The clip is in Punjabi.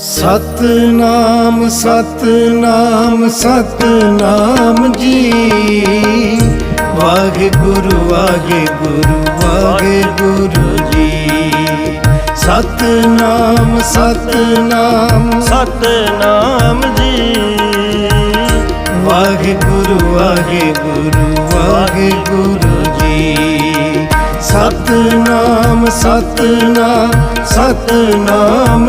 ਸਤਨਾਮ ਸਤਨਾਮ ਸਤਨਾਮ ਜੀ। ਵਾਹਿਗੁਰੂ ਵਾਹਿਗੁਰੂ ਵਾਹਿਗੁਰੂ ਜੀ। ਸਤਨਾਮ ਸਤਨਾਮ। ਸਤਨਾਮ ਜੀ। ਵਾਹਿਗੁਰੂ ਵਾਹਿਗੁਰੂ ਵਾਹਿਗੁਰੂ ਜੀ। ਸਤਨਾਮ ਸਤਨਾਮ ਸਤਨਾਮ